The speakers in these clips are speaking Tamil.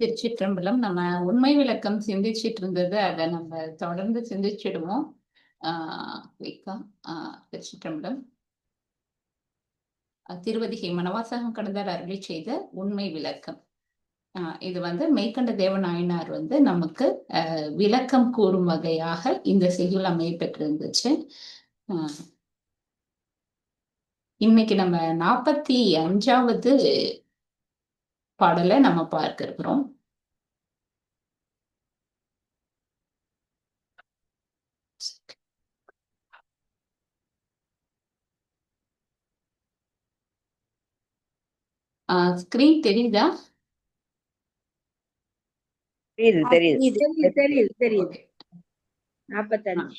திருச்சிற்றம்பலம் நம்ம உண்மை விளக்கம் சிந்திச்சிட்டு இருந்தது அதை நம்ம தொடர்ந்து சிந்திச்சிடுவோம். ஆஹ் ஆஹ் திருச்சிற்றம்பலம் திருவதிகை மனவாசகம் கடந்தார் அருளி செய்த உண்மை விளக்கம். ஆஹ் இது வந்து மெய்கண்ட தேவநாயனார் வந்து நமக்கு விளக்கம் கூறும் வகையாக இந்த செய்யுள் அமையப்பெற்றிருந்துச்சு ஆஹ் இன்னைக்கு நம்ம நாற்பத்தி அஞ்சாவது பாடலை நம்ம பார்க்க இருக்கிறோம். ஸ்கிரீன் தெரியுதா? தெரியுது தெரியுது. தெரியுது தெரியுது நாற்பத்தஞ்சு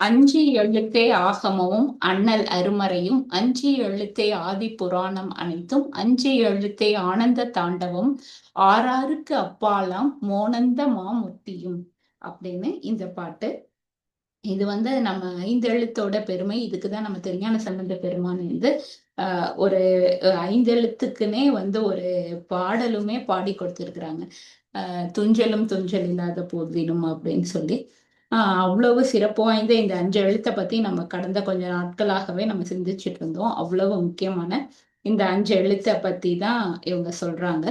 அஞ்சு எழுத்தே ஆகமமும் அண்ணல் அருமறையும் அஞ்சு எழுத்தே ஆதி புராணம் அனைத்தும் அஞ்சு எழுத்தே ஆனந்த தாண்டவம் ஆறாருக்கு அப்பாலாம் மோனந்த மாமுத்தியும் அப்படின்னு இந்த பாட்டு. இது வந்து நம்ம ஐந்து எழுத்தோட பெருமை. இதுக்குதான் நம்ம திருஞான சம்பந்த பெருமான் வந்து ஆஹ் ஒரு ஐந்து எழுத்துக்குன்னே வந்து ஒரு பாடலுமே பாடி கொடுத்திருக்கிறாங்க. ஆஹ் துஞ்சலும் துஞ்சல் இல்லாத போதிலும் அப்படின்னு சொல்லி. அவ்வளவு சிறப்பு வாய்ந்த இந்த அஞ்சு எழுத்தை பத்தி நம்ம கடந்த கொஞ்ச நாட்களாகவே நம்ம சிந்திச்சுட்டு இருந்தோம். அவ்வளவு முக்கியமான இந்த அஞ்சு எழுத்தை பத்தி தான் இவங்க சொல்றாங்க.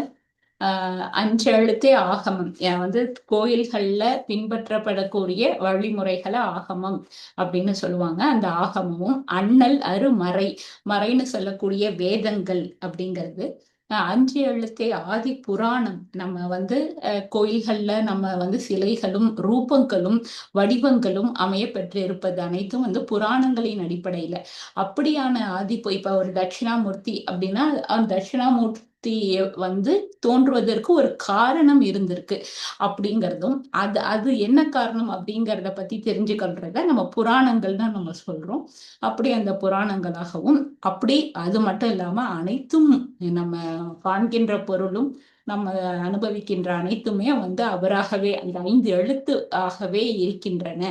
ஆஹ் அஞ்சு எழுத்தே ஆகமம். வந்து கோயில்கள்ல பின்பற்றப்படக்கூடிய வழிமுறைகளை ஆகமம் அப்படின்னு சொல்லுவாங்க. அந்த ஆகமமும் அண்ணல் அருமறை மறைன்னு சொல்லக்கூடிய வேதங்கள் அப்படிங்கிறது. அஞ்சு எழுத்தே ஆதி புராணம். நம்ம வந்து கோயில்கள்ல நம்ம வந்து சிலைகளும் ரூபங்களும் வடிவங்களும் அமைய பெற்று இருப்பது அனைத்தும் வந்து புராணங்களின் அடிப்படையில. அப்படியான ஆதி இப்ப ஒரு தட்சிணாமூர்த்தி அப்படின்னா தட்சிணாமூர்த்தி வந்து தோன்றுவதற்கு ஒரு காரணம் இருந்திருக்கு. அப்படிங்கிறதும் அது அது என்ன காரணம் அப்படிங்கிறத பத்தி தெரிஞ்சுக்கொள்றத நம்ம புராணங்கள் தான் நம்ம சொல்றோம். அப்படி அந்த புராணங்களாகவும் அப்படி அது மட்டும் இல்லாம அனைத்தும் நம்ம காண்கின்ற பொருளும் நம்ம அனுபவிக்கின்ற அனைத்துமே வந்து அவராகவே அந்த ஐந்து எழுத்து ஆகவே இருக்கின்றன.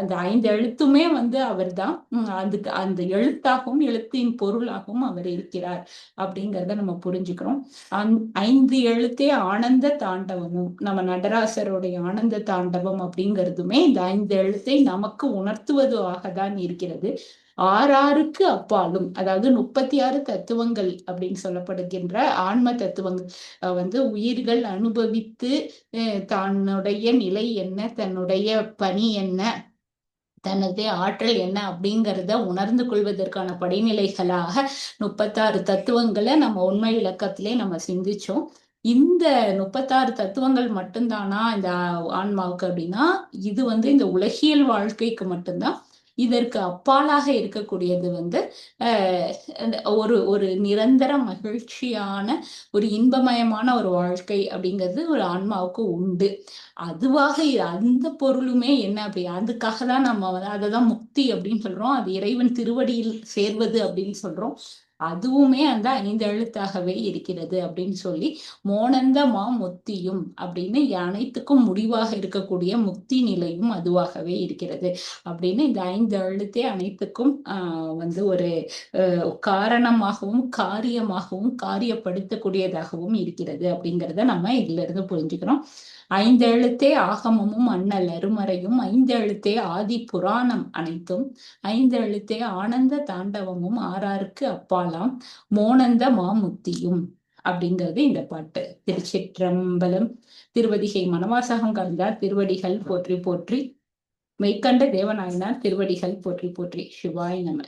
அந்த ஐந்து எழுத்துமே வந்து அவர் தான் அதுக்கு அந்த எழுத்தாகவும் எழுத்தின் பொருளாகவும் அவர் இருக்கிறார் அப்படிங்கிறத நம்ம புரிஞ்சுக்கிறோம். அந் ஐந்து எழுத்தே ஆனந்த தாண்டவமும் நம்ம நடராசருடைய ஆனந்த தாண்டவம் அப்படிங்கிறதுமே இந்த ஐந்து எழுத்தை நமக்கு உணர்த்துவதாக தான் இருக்கிறது. ஆறாருக்கு அப்பாலும் அதாவது முப்பத்தி ஆறு தத்துவங்கள் அப்படின்னு சொல்லப்படுகின்ற ஆன்ம தத்துவங்கள் வந்து உயிர்கள் அனுபவித்து தன்னுடைய நிலை என்ன தன்னுடைய பணி என்ன தனது ஆற்றல் என்ன அப்படிங்கிறத உணர்ந்து கொள்வதற்கான படிநிலைகளாக முப்பத்தாறு தத்துவங்களை நம்ம உண்மை இலக்கத்திலே நம்ம சிந்திச்சோம். இந்த முப்பத்தாறு தத்துவங்கள் மட்டும்தானா இந்த ஆன்மாவுக்கு அப்படின்னா இது வந்து இந்த உலகியல் வாழ்க்கைக்கு மட்டும்தான். இதற்கு அப்பாலாக இருக்கக்கூடியது வந்து ஒரு ஒரு நிரந்தர மகிழ்ச்சியான ஒரு இன்பமயமான ஒரு வாழ்க்கை அப்படிங்கிறது ஒரு ஆன்மாவுக்கு உண்டு. அதுவாக அந்த பொருளுமே என்ன அப்படி அதுக்காக தான் நம்ம அதை தான் முக்தி அப்படின்னு சொல்றோம். அது இறைவன் திருவடியில் சேர்வது அப்படின்னு சொல்றோம். அதுவுமே அந்த ஐந்து எழுத்தாகவே இருக்கிறது அப்படின்னு சொல்லி மோனந்த மா முத்தியும் அப்படின்னு அனைத்துக்கும் முடிவாக இருக்கக்கூடிய முக்தி நிலையும் அதுவாகவே இருக்கிறது அப்படின்னு இந்த ஐந்து எழுத்தே அனைத்துக்கும் ஆஹ் வந்து ஒரு காரணமாகவும் காரியமாகவும் காரியப்படுத்தக்கூடியதாகவும் இருக்கிறது அப்படிங்கிறத நம்ம இதுல இருந்து புரிஞ்சுக்கிறோம். ஐந்தெழுத்தே ஆகமமும் அண்ணல் அருமறையும் ஐந்தெழுத்தே ஆதி புராணம் அனைத்தும் ஐந்தெழுத்தே ஆனந்த தாண்டவமும் ஆறாருக்கு அப்பாலாம் மோனந்த மாமுத்தியும் அப்படிங்கிறது இந்த பாட்டு. திருச்சிற்றம்பலம் திருவதிகை மனவாசகம் கலந்தார் திருவடிகள் போற்றி போற்றி மெய்கண்ட தேவநாயனார் திருவடிகள் போற்றி போற்றி சிவாய் நம.